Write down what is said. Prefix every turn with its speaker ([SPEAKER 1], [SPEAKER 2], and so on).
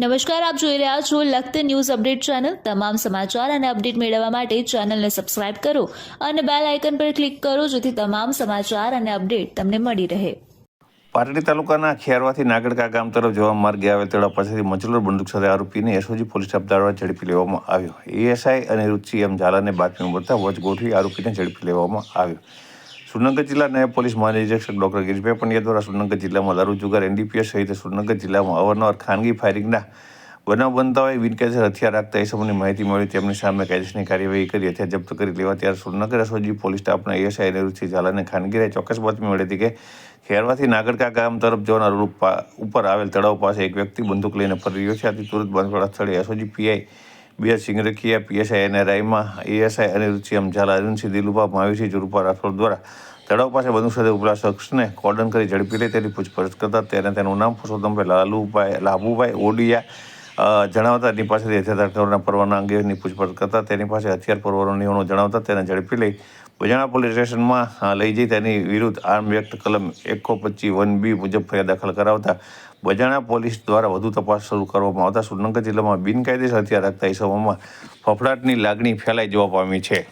[SPEAKER 1] નમસ્કાર, આપ જોઈ રહ્યા છો લખત ન્યૂઝ અપડેટ ચેનલ. તમામ સમાચાર અને અપડેટ મેળવવા માટે ચેનલને સબસ્ક્રાઇબ કરો અને બેલ આઇકન પર ક્લિક કરો જેથી તમામ સમાચાર અને અપડેટ તમને મળી રહે.
[SPEAKER 2] પાટડી તાલુકાના ખેરવાથી નાગડકા ગામ તરફ જવા માર્ગે આવેલ તેડા પાસેથી મચલોર બંદૂક સાથે આરોપીને એસઓજી પોલીસ સ્ટાફ ઝડપી લેવામાં આવ્યો. એએસઆઈ અને રુચિ એમ ઝાલાને બાતમી મળતા વચ ગોઠવી આરોપીને ઝડપી લેવામાં આવ્યો. સુરનગર જિલ્લા નાયબ પોલીસ મહાનિરીક્ષક ડોક્ટર ગિરીશભાઈ પંડ્યા દ્વારા સુરનગર જિલ્લામાં દારૂ જુગાર એનડીપીએસ સહિત સુરનગર જિલ્લામાં અવારનવાર ખાનગી ફાયરિંગના બનાવ બનતા હોય બિનકાયદેસર હથિયાર રાખતા એ સમયની માહિતી મળી તેમની સામે કાયદેસરની કાર્યવાહી કરી હથિયાર જપ્ત કરી લેવા ત્યારે સુરનગર એસઓજી પોલીસ સ્ટાફના એએસઆઈ નિવૃત્તિ ઝાલાને ખાનગીરાએ ચોક્કસ બાતમી મળી હતી કે ખેરવાથી નાગરકા ગામ તરફ જવાના રૂપ ઉપર આવેલ તળાવ પાસે એક વ્યક્તિ બંદૂક લઈને ફરી રહ્યો છે. આથી તુરંત બંધવાળા સ્થળે SOG PI B Singrakhia PSI અને રાયમાં એએસઆઈ અને રુચિયમ ઝાલા અરુણસિંહ દિલુભા માયુસી જુરુપા રાઠોડ દ્વારા તળાવ પાસે બંદૂક સાથે ઉપલા શખ્સને કોર્ડન કરી ઝડપી લઈ તેની પૂછપરછ કરતા તેને તેનું નામ પુરુષોત્તમભાઈ લાલુભાઈ લાભુભાઈ ઓડિયા જણાવતા તેની પાસેથી હથિયાર પરવાના અંગેની પૂછપરછ કરતા તેની પાસે હથિયાર પરવાનો નિયમો જણાવતા તેને ઝડપી લઈ બજાણા પોલીસ સ્ટેશનમાં લઈ જઈ તેની વિરુદ્ધ આર્મ વ્યક્ત કલમ એકસો પચીસ વન બી મુજબ ફરિયાદ દાખલ કરાવતા બજાણા પોલીસ દ્વારા વધુ તપાસ શરૂ કરવામાં આવતા સુરનગર જિલ્લામાં બિનકાયદેસર હથિયાર રાખતા ઇસમોમાં ફફડાટની લાગણી ફેલાઈ જોવા પામી છે.